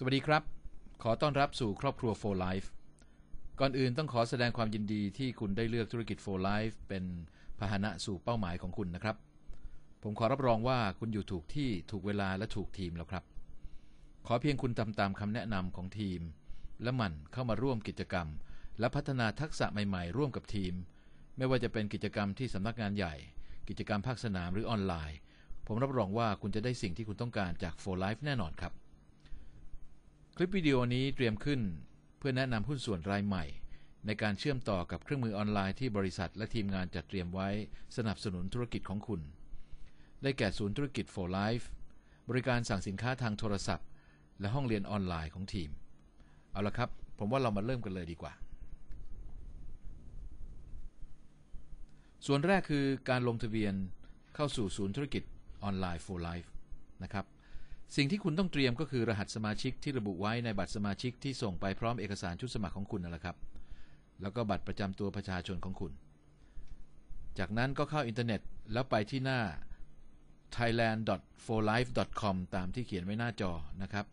สวัสดีครับ ขอต้อนรับสู่ครอบครัว For Life ก่อนอื่นต้องขอแสดงความยินดีที่คุณได้เลือกธุรกิจ For Life เป็นพาหนะสู่เป้าหมายของคุณนะครับ ผมขอรับรองว่าคุณอยู่ถูกที่ถูกเวลาและถูกทีมแล้วครับ ขอเพียงคุณทำตามคำแนะนำของทีม และมันเข้ามาร่วมกิจกรรม และพัฒนาทักษะใหม่ ๆ ร่วมกับทีม ไม่ว่าจะเป็นกิจกรรมที่สำนักงานใหญ่ กิจกรรมภาคสนามหรือออนไลน์ ผมรับรองว่าคุณจะได้สิ่งที่คุณต้องการจาก For Life แน่นอนครับ คลิปวิดีโอนี้เตรียมขึ้นเพื่อแนะนำหุ้นส่วนรายใหม่ ในการเชื่อมต่อกับเครื่องมือออนไลน์ที่บริษัทและทีมงานจัดเตรียมไว้สนับสนุนธุรกิจของคุณ ได้แก่ศูนย์ธุรกิจ For Life บริการสั่งสินค้าทางโทรศัพท์ และห้องเรียนออนไลน์ของทีม เอาละครับ ผมว่าเรามาเริ่มกันเลยดีกว่า ส่วนแรกคือการลงทะเบียนเข้าสู่ศูนย์ธุรกิจออนไลน์ For Life นะครับ สิ่งที่คุณต้องเตรียมก็คือรหัสสมาชิกที่ระบุไว้ในบัตรสมาชิกที่ส่งไปพร้อมเอกสารชุดสมัครของคุณนั่นแหละครับ แล้วก็บัตรประจำตัวประชาชนของคุณ จากนั้นก็เข้าอินเทอร์เน็ตแล้วไปที่หน้า thailand.forlife.com ตามที่เขียนไว้หน้าจอนะครับ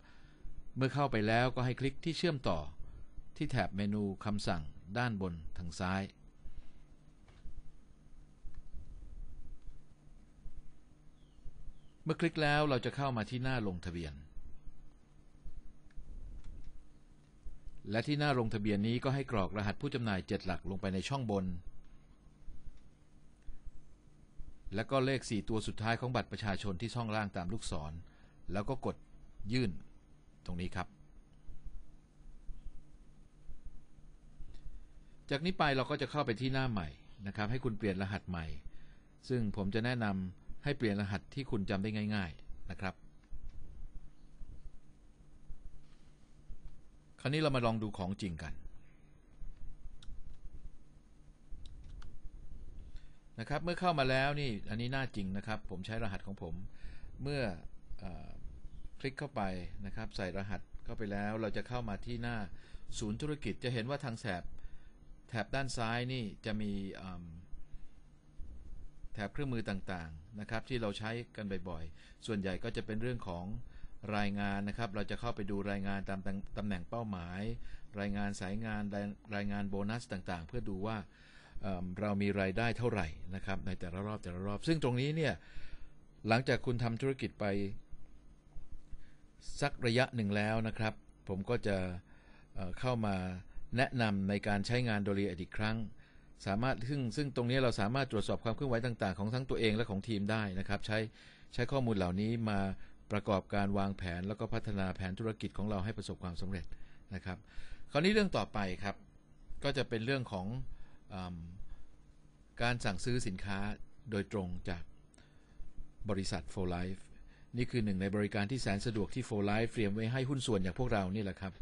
เมื่อเข้าไปแล้วก็ให้คลิกที่เชื่อมต่อ ที่แถบเมนูคำสั่งด้านบนทางซ้าย เมื่อคลิกแล้วเราจะเข้ามาที่หน้าลงทะเบียน และที่หน้าลงทะเบียนนี้ก็ให้กรอกรหัสผู้จำหน่าย 7 หลักลงไปในช่องบน และก็เลข 4 ตัวสุดท้ายของบัตรประชาชนที่ช่องล่างตามลูกศร แล้วก็กดยื่นตรงนี้ครับ จากนี้ไปเราก็จะเข้าไปที่หน้าใหม่นะครับ ให้คุณเปลี่ยนรหัสใหม่ ซึ่งผมจะแนะนำ ให้เปลี่ยนรหัสที่คุณจำได้ง่าย ๆนะครับ คราวนี้เรามาลองดูของจริงกันนะครับ เมื่อเข้ามาแล้วนี่อันนี้หน้าจริงนะครับ ผมใช้รหัสของผม เมื่ออคลิกเข้าไปนะครับ ใส่รหัสเข้าไปแล้ว เราจะเข้ามาที่หน้าศูนย์ธุรกิจจะเห็นว่าทางแถบแถบด้านซ้ายนี่จะมี แถบเครื่องมือต่างๆนะครับ ที่เราใช้กันบ่อยๆ ส่วนใหญ่ก็จะเป็นเรื่องของรายงานนะครับ เราจะเข้าไปดูรายงานตามตำแหน่งเป้าหมาย รายงานสายงานรายงานโบนัสต่างๆ เพื่อดูว่าเเรามีรายได้เท่าไหร่นะครับ ในแต่ละรอบแต่ละรอบ ซึ่งตรงนี้เนี่ยหลังจากคุณทำธุรกิจไปสักระยะหนึ่งแล้วนะครับ ผมก็จะเข้ามาแนะนำในการใช้งานโดยละเอียอีกครั้ง สามารถซึ่งซึ่งตรงนี้เราสามารถตรวจสอบความเคลื่อนไหวต่างๆ ของทั้งตัวเองและของทีมได้นะครับ ใช้ใช้ข้อมูลเหล่านี้มาประกอบการวางแผน แล้วก็พัฒนาแผนธุรกิจของเราให้ประสบความสำเร็จนะครับ คราวนี้เรื่องต่อไปครับ ก็จะเป็นเรื่องของอการสั่งซื้อสินค้าโดยตรงจากบริษัท For Life นี่คือหนึ่งในบริการที่แสนสะดวกที่ For Life เตรียมไว้ให้หุ้นส่วนอย่างพวกเรานี่แหละครับ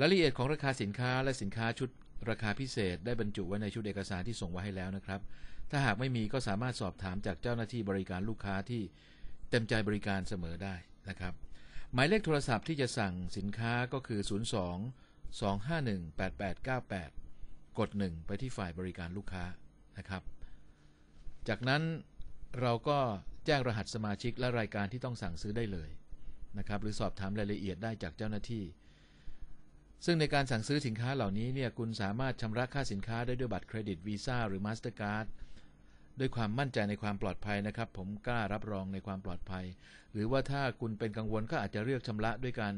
รายละเอียดของราคาสินค้าและสินค้าชุด ราคาพิเศษได้บรรจุไว้ในชุดเอกสารที่ส่งไว้ให้แล้วนะครับ ถ้าหากไม่มีก็สามารถสอบถามจากเจ้าหน้าที่บริการลูกค้าที่เต็มใจบริการเสมอได้นะครับ หมายเลขโทรศัพท์ที่จะสั่งสินค้าก็คือ 02 251 8898 กด 1 ไปที่ฝ่ายบริการลูกค้านะครับ จากนั้นเราก็แจ้งรหัสสมาชิกและรายการที่ต้องสั่งซื้อได้เลยนะครับ หรือสอบถามรายละเอียดได้จากเจ้าหน้าที่ ซึ่งในการสั่งซื้อสินค้าเหล่านี้เนี่ยคุณสามารถชำระค่าสินค้าได้ด้วยบัตรเครดิตวีซ่าหรือมาสเตอร์การ์ดด้วยความมั่นใจในความปลอดภัยนะครับ ผมกล้ารับรองในความปลอดภัย หรือว่าถ้าคุณเป็นกังวลก็อาจจะเลือกชำระด้วยการ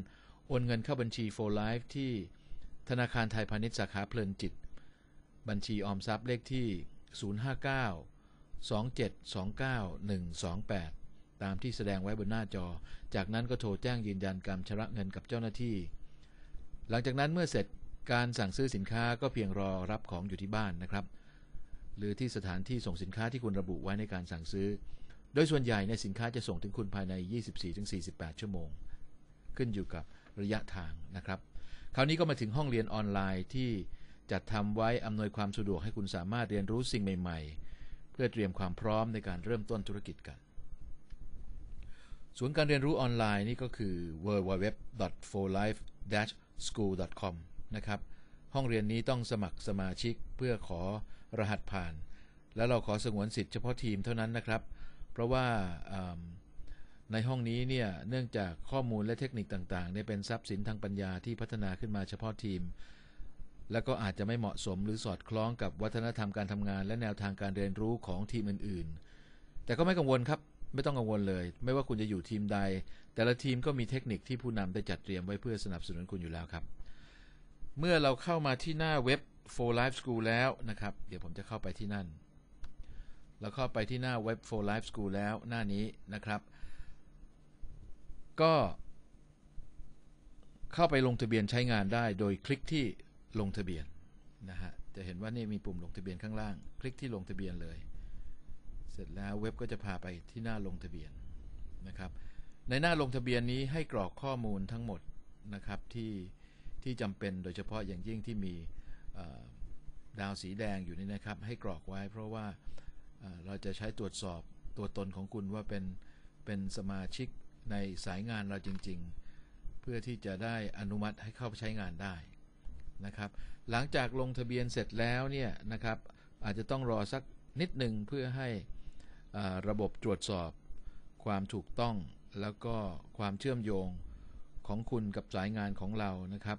โอนเงินเข้าบัญชี for life ที่ธนาคารไทยพาณิชย์สาขาเพลินจิต บัญชีออมทรัพย์เลขที่ 059-2729-128 ตามที่แสดงไว้บนหน้าจอ จากนั้นก็โทรแจ้งยืนยันการชำระเงินกับเจ้าหน้าที่ หลังจากนั้นเมื่อเสร็จการสั่งซื้อสินค้าก็เพียงรอรับของอยู่ที่บ้านนะครับ หรือที่สถานที่ส่งสินค้าที่คุณระบุไว้ในการสั่งซื้อ โดยส่วนใหญ่ในสินค้าจะส่งถึงคุณภายใน 24-48 ชั่วโมง ขึ้นอยู่กับระยะทางนะครับ คราวนี้ก็มาถึงห้องเรียนออนไลน์ที่จัดทำไว้อำนวยความสะดวกให้คุณสามารถเรียนรู้สิ่งใหม่ ๆ เพื่อเตรียมความพร้อมในการเริ่มต้นธุรกิจกันศูนย์การเรียนรู้ออนไลน์นี่ก็คือ www.forlife school.com นะครับ ห้องเรียนนี้ต้องสมัครสมาชิกเพื่อขอรหัสผ่าน แล้วเราขอสงวนสิทธิ์เฉพาะทีมเท่านั้นนะครับ เพราะว่าในห้องนี้เนี่ย เนื่องจากข้อมูลและเทคนิคต่างๆเนี่ยเป็นทรัพย์สินทางปัญญาที่พัฒนาขึ้นมาเฉพาะทีม และก็อาจจะไม่เหมาะสมหรือสอดคล้องกับวัฒนธรรมการทำงาน และแนวทางการเรียนรู้ของทีมอื่น ๆ แต่ก็ไม่กังวลครับ ไม่ต้องกังวลเลย ไม่ว่าคุณจะอยู่ทีมใด แต่ละทีมก็มีเทคนิคที่ผู้นำได้จัดเตรียมไว้เพื่อสนับสนุนคุณอยู่แล้วครับ เมื่อเราเข้ามาที่หน้าเว็บ for life school แล้วนะครับ เดี๋ยวผมจะเข้าไปที่นั่นเราเข้าไปที่หน้าเว็บ for life school แล้วหน้านี้นะครับ ก็เข้าไปลงทะเบียนใช้งานได้ โดยคลิกที่ลงทะเบียนนะฮะ จะเห็นว่านี่มีปุ่มลงทะเบียนข้างล่าง คลิกที่ลงทะเบียนเลย เสร็จแล้วเว็บก็จะพาไปที่หน้าลงทะเบียนนะครับ ในหน้าลงทะเบียนนี้ให้กรอกข้อมูลทั้งหมดนะครับที่ที่จำเป็นโดยเฉพาะอย่างยิ่งที่มีดาวสีแดงอยู่นี่นะครับ ให้กรอกไว้เพราะว่าเราจะใช้ตรวจสอบตัวตนของคุณว่าเป็นเป็นสมาชิกในสายงานเราจริง ๆ เพื่อที่จะได้อนุมัติให้เข้าใช้งานได้นะครับ หลังจากลงทะเบียนเสร็จแล้วเนี่ยนะครับอาจจะต้องรอสักนิดหนึ่งเพื่อให้ ระบบตรวจสอบ ความถูกต้อง แล้วก็ความเชื่อมโยงของคุณกับสายงานของเรานะครับ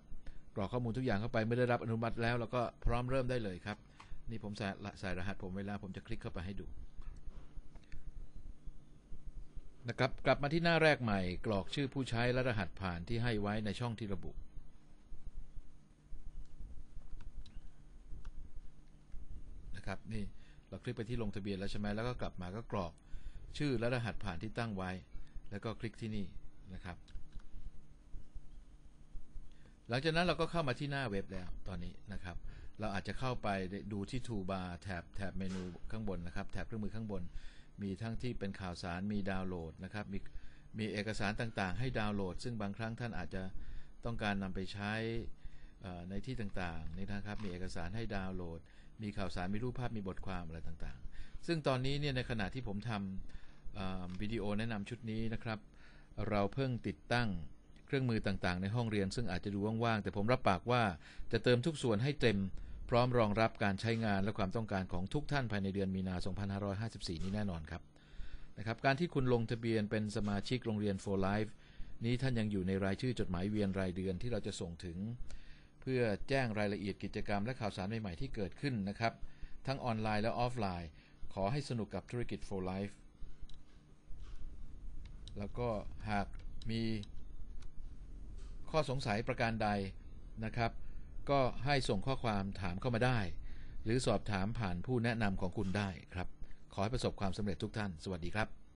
กรอกข้อมูลทุกอย่างเข้าไปไม่ได้รับอนุมัติแล้วเราก็พร้อมเริ่มได้เลยครับ นี่ผมใส่ใส่รหัสผมเวลาผมจะคลิกเข้าไปให้ดูนะครับกลับมาที่หน้าแรกใหม่ กรอกชื่อผู้ใช้และรหัสผ่านที่ให้ไว้ในช่องที่ระบุ นะครับนี่ เราคลิกไปที่ลงทะเบียนแล้วใช่ไหมแล้วก็กลับมาก็กรอกชื่อและรหัสผ่านที่ตั้งไว้ แล้วก็คลิกที่นี่นะครับ หลังจากนั้นเราก็เข้ามาที่หน้าเว็บแล้วตอนนี้นะครับ เราอาจจะเข้าไปดูที่ทูบาร์แถบแถบเมนูข้างบนนะครับ แถบเครื่องมือข้างบน มีทั้งที่เป็นข่าวสารมีดาวน์โหลดนะครับ มีมีเอกสารต่างๆ ให้ดาวน์โหลด ซึ่งบางครั้งท่านอาจจะต้องการนำไปใช้ในที่ต่างๆนี่นะครับ มีเอกสารให้ดาวน์โหลด มีข่าวสารมีรูปภาพมีบทความอะไรต่างๆ ซึ่งตอนนี้เนี่ยในขณะที่ผมทำวิดีโอแนะนำชุดนี้นะครับ เราเพิ่งติดตั้งเครื่องมือต่างๆ ในห้องเรียน ซึ่งอาจจะดูว่างๆ แต่ผมรับปากว่าจะเติมทุกส่วนให้เต็มพร้อมรองรับการใช้งานและความต้องการของทุกท่านภายในเดือนมีนา 2554 นี้แน่นอนครับนะครับ การที่คุณลงทะเบียนเป็นสมาชิกโรงเรียน for life นี้ท่านยังอยู่ในรายชื่อจดหมายเวียนรายเดือนที่เราจะส่งถึง เพื่อแจ้งรายละเอียดกิจกรรมและข่าวสารใหม่ๆที่เกิดขึ้นนะครับ ทั้งออนไลน์และออฟไลน์ ขอให้สนุกกับธุรกิจ for life แล้วก็หากมีข้อสงสัยประการใดนะครับ ก็ให้ส่งข้อความถามเข้ามาได้ หรือสอบถามผ่านผู้แนะนำของคุณได้ครับ ขอให้ประสบความสำเร็จทุกท่าน สวัสดีครับ